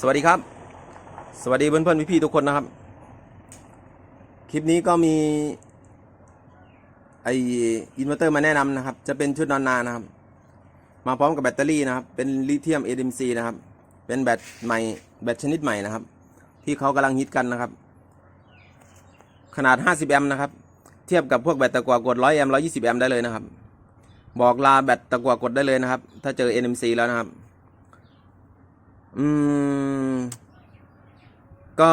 สวัสดีครับ สวัสดีเพื่อนเพื่อนๆพี่ๆทุกคนนะครับ คลิปนี้ก็มีไออินเวอร์เตอร์มาแนะนำนะครับ จะเป็นชุดนอนนานะครับ มาพร้อมกับแบตเตอรี่นะครับ เป็นลิเธียม ADMC นะครับ เป็นแบตใหม่แบตชนิดใหม่นะครับ ที่เขากำลังฮิตกันนะครับ ขนาด 50 แอมป์นะครับ เทียบกับพวกแบตตะกัวกด 100 แอมป์ 120 แอมป์ได้เลยนะครับ บอกลาแบตตะกัวกดได้เลยนะครับ ถ้าเจอ NMC แล้วนะครับ อืม ก็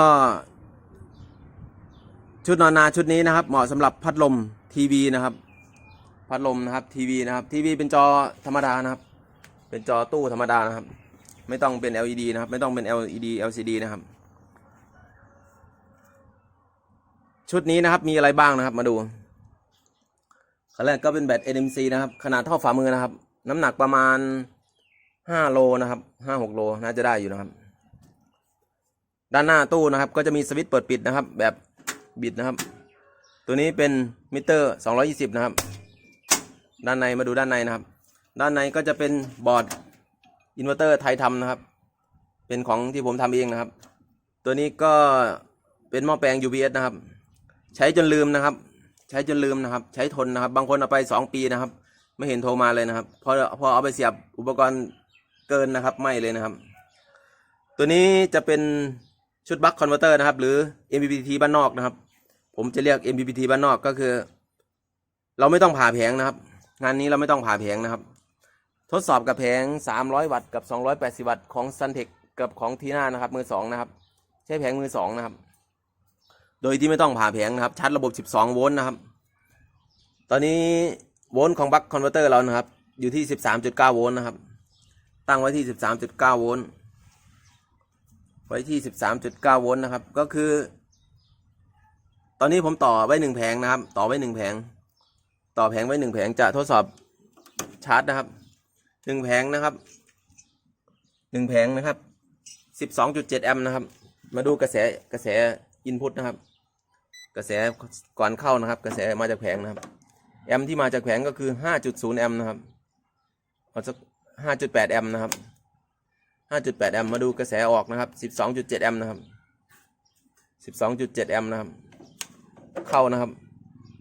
ชุดนอนนาชุดนี้นะครับ เหมาะสำหรับพัดลมทีวีนะครับ พัดลมนะครับทีวีนะครับทีวีเป็นจอธรรมดานะครับ เป็นจอตู้ธรรมดานะครับ ไม่ต้องเป็น LED นะครับ ไม่ต้องเป็น LED LCD นะครับ ชุดนี้นะครับมีอะไรบ้างนะครับ มาดูขั้นแรกก็เป็นแบต NMC นะครับ ขนาดเท่าฝ่ามือนะครับ น้ำหนักประมาณ 5โลนะครับ5 6โลน่าจะได้อยู่นะครับ ด้านหน้าตู้นะครับ ก็จะมีสวิตช์เปิดปิดนะครับ แบบบิดนะครับ ตัวนี้เป็นมิเตอร์220นะครับ ด้านในมาดูด้านในนะครับ ด้านในก็จะเป็นบอร์ดอินเวอร์เตอร์ไทยทำนะครับ เป็นของที่ผมทำเองนะครับ ตัวนี้ก็เป็นหม้อแปลง UPS นะครับ ใช้จนลืมนะครับ ใช้จนลืมนะครับ ใช้ทนนะครับ บางคนเอาไป 2 ปีนะครับ ไม่เห็นโทรมาเลยนะครับ พอพอเอาไปเสียบอุปกรณ์ เกินนะครับไม่เลยนะครับ ตัวนี้จะเป็นชุดบัคคอนเวอร์เตอร์นะครับ หรือ MPPT บ้านนอกนะครับ ผมจะเรียก MPPT บ้านนอกก็คือ เราไม่ต้องผ่าแผงนะครับ งานนี้เราไม่ต้องผ่าแผงนะครับ ทดสอบกับแผง 300 วัตต์กับ 280 วัตต์ของ Suntech กับของทีน่านะครับ มือสองนะครับ ใช้แผงมือสองนะครับ โดยที่ไม่ต้องผ่าแผงนะครับชาร์จระบบ 12 โวลต์นะครับ ตอนนี้โวลต์ของบัคคอนเวอร์เตอร์เรานะครับ อยู่ที่ 13.9 โวลต์นะครับ ตั้งไว้ที่ 13.9 โวลต์ ไว้ที่ 13.9 โวลต์นะครับ ก็คือ ตอนนี้ผมต่อไว้หนึ่งแผงนะครับ ต่อไว้หนึ่งแผง ต่อแผงไว้หนึ่งแผงจะทดสอบชาร์จนะครับหนึ่งแผงนะครับหนึ่งแผงนะครับ12.7แอมป์นะครับ มาดูกระแสกระแสอินพุตนะครับ กระแสก่อนเข้านะครับ กระแสมาจากแผงนะครับ แอมป์ที่มาจากแผงก็คือ5.0แอมป์นะครับเอาสัก 5.8 แอมป์นะครับ 5.8 แอมป์มาดูกระแสออกนะครับ 12.7 แอมป์นะครับ 12.7 แอมป์นะครับ เข้านะครับ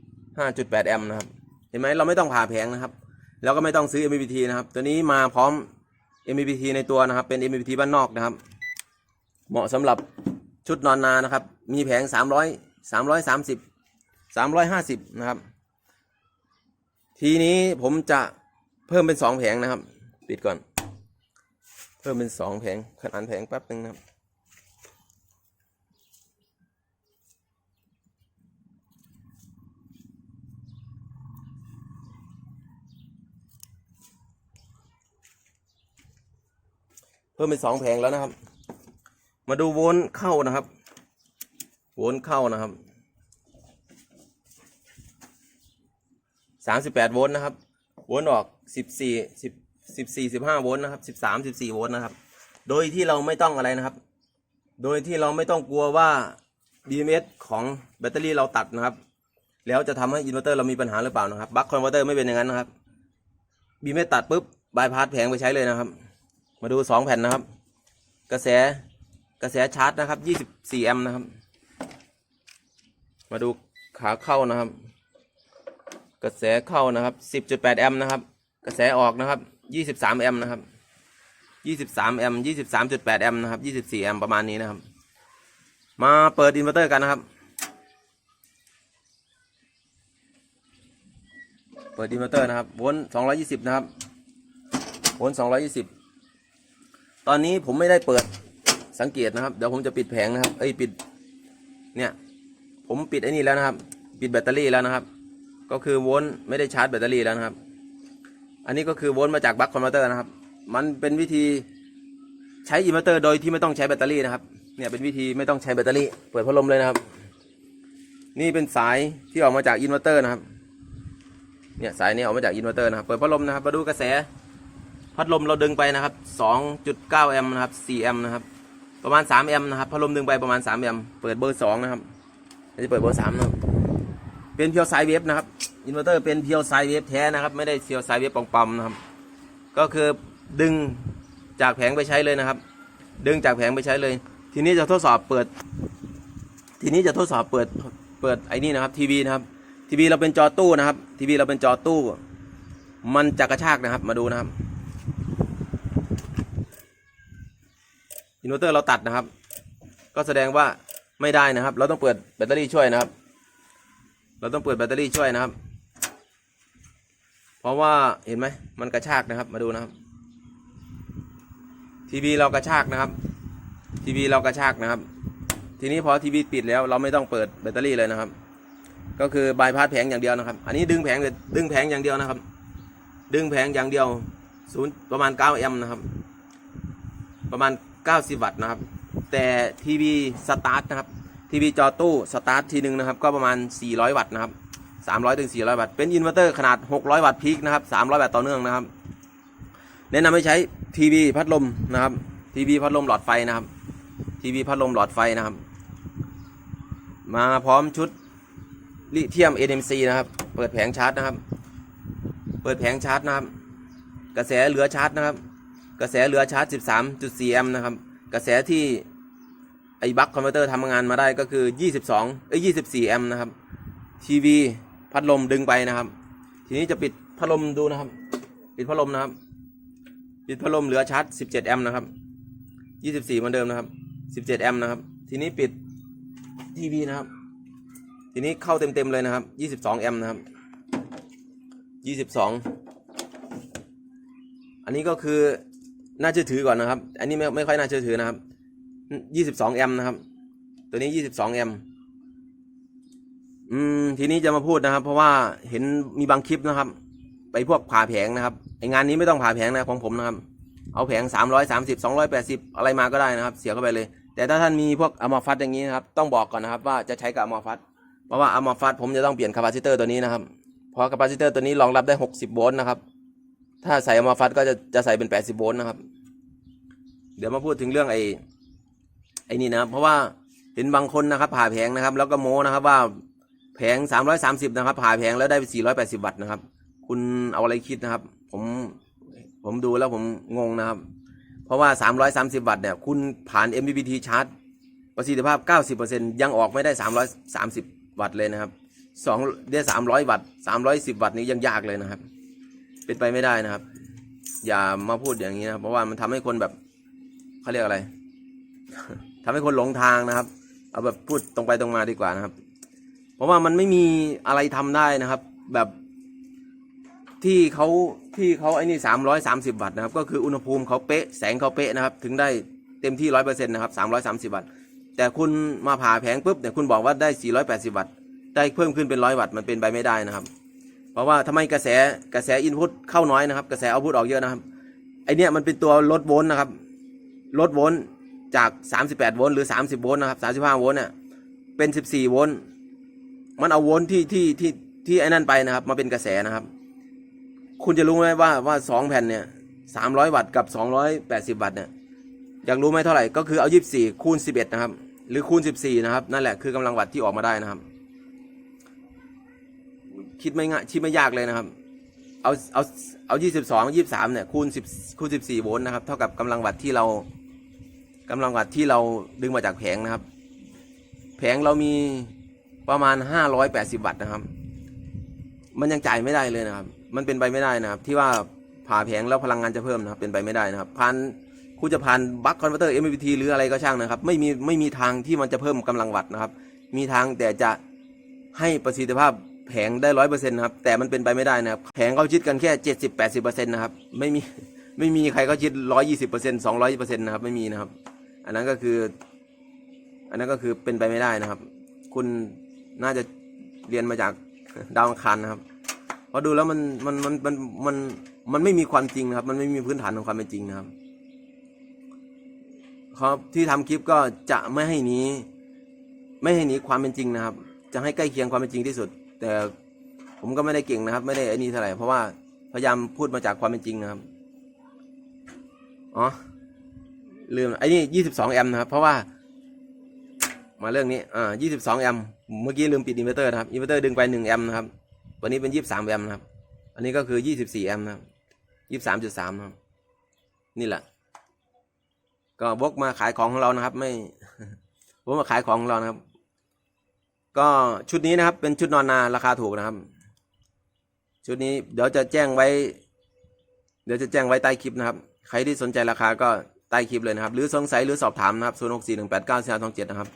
5.8 แอมป์นะครับ เห็นไหมเราไม่ต้องผ่าแผงนะครับ แล้วก็ไม่ต้องซื้อ MPPT นะครับ ตัวนี้มาพร้อม MPPT ในตัวนะครับ เป็น MPPT บ้านนอกนะครับ เหมาะสำหรับชุดนอนนานะครับ มีแผง 300 330 350 นะครับ ทีนี้ผมจะเพิ่มเป็น 2 แผงนะครับ ปิดก่อน เพิ่มเป็นสองแผงขนาดแผงแป๊บหนึ่งนะครับ เพิ่มเป็นสองแผงแล้วนะครับ มาดูโวลต์เข้านะครับ โวลต์เข้านะครับสามสิบแปดโวลต์นะครับ โวลต์ออกสิบสี่สิบ สิบสี่สิบห้าโวลต์นะครับสิบสามสิบสี่โวลต์นะครับ โดยที่เราไม่ต้องอะไรนะครับ โดยที่เราไม่ต้องกลัวว่า BMS ของแบตเตอรี่เราตัดนะครับ แล้วจะทำให้อินเวอร์เตอร์เรามีปัญหาหรือเปล่านะครับบัคคอนเวอร์เตอร์ไม่เป็นอย่างนั้นนะครับ BMS ตัดปุ๊บบายพาสแผงไปใช้เลยนะครับ มาดูสองแผ่นนะครับ กระแสกระแสชาร์จนะครับยี่สิบสี่แอมป์นะครับ มาดูขาเข้านะครับ กระแสเข้านะครับสิบจุดแปดแอมป์นะครับ กระแสออกนะครับ ยี่สิบสามแอมป์นะครับยี่สิบสามแอมป์ยี่สิบสามจุดแปดแอมป์นะครับยี่สิบสี่แอมป์ประมาณนี้นะครับ มาเปิดอินเวอร์เตอร์กันนะครับ เปิดอินเวอร์เตอร์นะครับโวลต์สองร้อยี่สิบนะครับโวลต์สองร้อยี่สิบตอนนี้ผมไม่ได้เปิดสังเกตนะครับ เดี๋ยวผมจะปิดแผงนะครับ เอ้ยปิด เนี่ย ผมปิดไอ้นี่แล้วนะครับ ปิดแบตเตอรี่แล้วนะครับ ก็คือโวลต์ไม่ได้ชาร์จแบตเตอรี่แล้วนะครับ อันนี้ก็คือวลต์มาจากบัคคอนเวอร์เตอร์นะครับ มันเป็นวิธีใช้อินเวอร์เตอร์โดยที่ไม่ต้องใช้แบตเตอรี่นะครับ เนี่ยเป็นวิธีไม่ต้องใช้แบตเตอรี่ เปิดพัดลมเลยนะครับ นี่เป็นสายที่ออกมาจากอินเวอร์เตอร์นะครับ เนี่ยสายนี้ออกมาจากอินเวอร์เตอร์นะครับ เปิดพัดลมนะครับ มาดูกระแส พัดลมเราดึงไปนะครับ 2.9 แอมป์นะครับ 4 แอมป์นะครับ ประมาณ 3 แอมป์นะครับ พัดลมดึงไปประมาณ 3 แอมป์ เปิดเบอร์ 2 นะครับไม่ได้เปิดเบอร์ 3 นะครับ เป็นเพียวไซเวฟนะครับ อินเวอร์เตอร์เป็นเพียวไซเวฟแท้นะครับ ไม่ได้เพียวไซเวฟปลอมๆนะครับ ก็คือดึงจากแผงไปใช้เลยนะครับ ดึงจากแผงไปใช้เลย ทีนี้จะทดสอบเปิด ทีนี้จะทดสอบเปิดเปิดไอ้นี่นะครับทีวีนะครับทีวีเราเป็นจอตู้นะครับทีวีเราเป็นจอตู้ มันจะกระชากนะครับมาดูนะครับอินเวอร์เตอร์เราตัดนะครับ ก็แสดงว่าไม่ได้นะครับ เราต้องเปิดแบตเตอรี่ช่วยนะครับ เราต้องเปิดแบตเตอรี่ช่วยนะครับ เพราะว่าเห็นไหมมันกระชากนะครับ มาดูนะครับ ทีวีเรากระชากนะครับ ทีวีเรากระชากนะครับ ทีนี้พอทีวีปิดแล้วเราไม่ต้องเปิดแบตเตอรี่เลยนะครับ ก็คือบายพาสแผงอย่างเดียวนะครับ อันนี้ดึงแผงดึงแผงอย่างเดียวนะครับ ดึงแผงอย่างเดียวศูนย์ประมาณ9แอมป์นะครับ ประมาณ 90 วัตต์นะครับ แต่ทีวีสตาร์ทนะครับทีวีจอตู้สตาร์ททีหนึ่งนะครับ ก็ประมาณ 400 วัตต์นะครับ 300ถึง400วัตต์เป็นอินเวอร์เตอร์ขนาด 600 วัตต์พีคนะครับ300วัตต์ต่อเนื่องนะครับ แนะนำให้ใช้ทีวีพัดลมนะครับทีวีพัดลมหลอดไฟนะครับทีวีพัดลมหลอดไฟนะครับ มาพร้อมชุดลิเทียม NMC นะครับ เปิดแผงชาร์จนะครับ เปิดแผงชาร์จนะครับ กระแสเหลือชาร์จนะครับ กระแสเหลือชาร์จ 13.4 แอมป์นะครับ กระแสที่ไอ้บัคคอมพิวเตอร์ทำงานมาได้ก็คือ 22เอ้ย24 แอมป์นะครับ ทีวี พัดลมดึงไปนะครับ ทีนี้จะปิดพัดลมดูนะครับ ปิดพัดลมนะครับ ปิดพัดลมเหลือชาร์จ 17 แอมป์นะครับ 24เหมือนเดิมนะครับ 17 แอมป์นะครับ ทีนี้ปิดทีวีนะครับ ทีนี้เข้าเต็มๆเลยนะครับ 22 แอมป์นะครับ 22 อันนี้ก็คือน่าเชื่อถือก่อนนะครับ อันนี้ไม่ไม่ค่อยน่าเชื่อถือนะครับ 22 แอมป์นะครับ ตัวนี้ 22 แอมป์ อืมทีนี้จะมาพูดนะครับ เพราะว่าเห็นมีบางคลิปนะครับ ไปพวกผ่าแผงนะครับไองานนี้ไม่ต้องผ่าแผงนะของผมนะครับ เอาแผง330 280องร้อยแปดสิบอะไรมาก็ได้นะครับ เสียเข้าไปเลย แต่ถ้าท่านมีพวกอะมอฟัสอย่างนี้นะครับ ต้องบอกก่อนนะครับ ว่าจะใช้กับอะมอฟัสเพราะว่าอะมอฟัสผมจะต้องเปลี่ยนคาปาซิเตอร์ตัวนี้นะครับเพราะคาปาซิเตอร์ตัวนี้รองรับได้60โวลต์นะครับ ถ้าใส่อะมอฟัสก็จะจะใส่เป็น80โวลต์นะครับ เดี๋ยวมาพูดถึงเรื่องไอ้ไอ้นี่นะครับ เพราะว่าเห็นบางคนนะครับ ผ่าแผงนะครับ แล้วก็โม้นะครับว่า แผง330นะครับผ่าแผงแล้วได้480วัตต์นะครับ คุณเอาอะไรคิดนะครับ ผมผมดูแล้วผมงงนะครับ เพราะว่า330วัตต์เนี่ยคุณผ่าน MPPT ชาร์จประสิทธิภาพ90%ยังออกไม่ได้330วัตต์เลยนะครับสองได้300วัตต์310วัตต์นี้ยังยากเลยนะครับ เป็นไปไม่ได้นะครับ อย่ามาพูดอย่างนี้นะครับเพราะว่ามันทำให้คนแบบเขาเรียกอะไรทำให้คนหลงทางนะครับ เอาแบบพูดตรงไปตรงมาดีกว่านะครับ เพราะว่ามันไม่มีอะไรทำได้นะครับ แบบที่เขาที่เขาไอ้นี่สามร้อยสามสิบวัตต์นะครับ ก็คืออุณหภูมิเขาเป๊ะแสงเขาเป๊ะนะครับ ถึงได้เต็มที่ร้อยเปอร์เซ็นต์นะครับสามร้อยสามสิบวัตต์แต่คุณมาผ่าแผงปุ๊บเนี่ยคุณบอกว่าได้สี่ร้อยแปดสิบวัตต์ได้เพิ่มขึ้นเป็นร้อยวัตต์มันเป็นไปไม่ได้นะครับ เพราะว่าทำไมกระแสกระแสอินพุตเข้าน้อยนะครับ กระแสเอาพุตออกเยอะนะครับไอเนี้ยมันเป็นตัวลดโวลต์นะครับลดโวลต์จาก 38 โวลต์หรือ 30 โวลต์นะครับ 35 โวลต์เนี่ยเป็น 14 โวลต์ มันเอาโวลต์ที่ที่ที่ที่ไอ้นั่นไปนะครับ มาเป็นกระแสนะครับ คุณจะรู้ไหมว่าว่าสองแผ่นเนี่ย300วัตต์กับ280วัตต์เนี่ยอยากรู้ไหมเท่าไหร่ก็คือเอา24คูณ11นะครับ หรือคูณ14นะครับ นั่นแหละคือกำลังวัตต์ที่ออกมาได้นะครับ คิดไม่ง่ายคิดไม่ยากเลยนะครับ เอาเอาเอายี่สิบสองยี่สามเนี่ยคูณสิบคูณสิบสี่โวลต์นะครับ เท่ากับกำลังวัตต์ที่เรากำลังวัตต์ที่เราดึงมาจากแผงนะครับ แผงเรามี ประมาณห้าร้อยแปดสิบวัตต์นะครับ มันยังจ่ายไม่ได้เลยนะครับ มันเป็นไปไม่ได้นะครับ ที่ว่าผ่าแผงแล้วพลังงานจะเพิ่มนะครับ เป็นไปไม่ได้นะครับผ่านคุณจะผ่านบัคคอนเวอร์เตอร์ MPT หรืออะไรก็ช่างนะครับ ไม่มีไม่มีทางที่มันจะเพิ่มกำลังวัตต์นะครับ มีทางแต่จะให้ประสิทธิภาพแผงได้ร้อยเปอร์เซ็นต์นะครับ แต่มันเป็นไปไม่ได้นะครับ แผงเขาชิดกันแค่เจ็ดสิบแปดสิบเปอร์เซ็นต์นะครับ ไม่มีไม่มีใครเขาชิดร้อยยี่สิบเปอร์เซ็นต์สองร้อยเปอร์เซ็นต์นะครับ ไม่มีนะครับ อันนั้นก็คือ อันนั้นก็คือเป็นไปไม่ได้นะครับ คุณ น่าจะเรียนมาจากดาวอังคารนะครับพราะดูแล้วมันมันมันมันมันมันไม่มีความจริงนะครับ มันไม่มีพื้นฐานของความเป็นจริงนะครับครับที่ทำคลิปก็จะไม่ให้หนีไม่ให้หนีความเป็นจริงนะครับ จะให้ใกล้เคียงความเป็นจริงที่สุด แต่ผมก็ไม่ได้เก่งนะครับ ไม่ได้อ้นี่เท่าไหร่เพราะว่าพยายามพูดมาจากความเป็นจริงนะครับอ๋อลืมไอ้นี่ยี่สิบสองแอมป์นะครับ เพราะว่า มาเรื่องนี้อ่ายี่สิบสองแอมป์เมื่อกี้ลืมปิดอินเวอร์เตอร์นะครับอินเวอร์เตอร์ดึงไปหนึ่งแอมป์นะครับวันนี้เป็นยี่สิบสามแอมป์นะครับ อันนี้ก็คือยี่สิบสี่แอมป์นะครับยี่สิบสามจุดสามนะครับ นี่แหละ ก็วกมาขายของของเรานะครับ ไม่วกมาขายของของเรานะครับ ก็ชุดนี้นะครับ เป็นชุดนอนนาราคาถูกนะครับ ชุดนี้เดี๋ยวจะแจ้งไว้ เดี๋ยวจะแจ้งไว้ใต้คลิปนะครับ ใครที่สนใจราคาก็ใต้คลิปเลยนะครับ หรือสงสัยหรือสอบถามนะครับ 0 6 4 1 8 9 4 5 2 7 นะครับ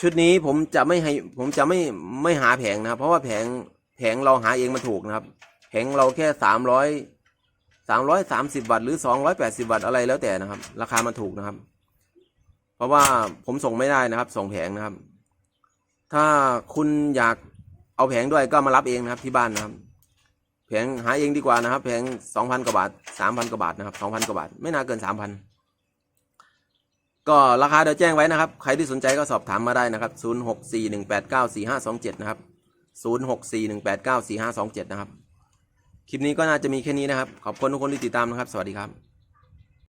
ชุดนี้ผมจะไม่ให้ผมจะไม่ไม่หาแผงนะครับ เพราะว่าแผงแผงเราหาเองมันถูกนะครับ แผงเราแค่สามร้อยสามร้อยสามสิบาทหรือสองร้อยแปดสิบาทอะไรแล้วแต่นะครับ ราคามันถูกนะครับ เพราะว่าผมส่งไม่ได้นะครับส่งแผงนะครับ ถ้าคุณอยากเอาแผงด้วยก็มารับเองนะครับที่บ้านนะครับ แผงหาเองดีกว่านะครับ แผงสองพันกว่าบาทสามพันกว่าบาทนะครับสองพันกว่าบาท ไม่น่าเกินสามพัน ก็ราคาเดี๋ยวแจ้งไว้นะครับ ใครที่สนใจก็สอบถามมาได้นะครับศูนย์หกสี่หนึ่งแปดเก้าสี่ห้าสองเจ็ดนะครับศูนย์หกสี่หนึ่งแปดเก้าสี่ห้าสองเจ็ดนะครับ คลิปนี้ก็น่าจะมีแค่นี้นะครับ ขอบคุณทุกคนที่ติดตามนะครับ สวัสดีครับ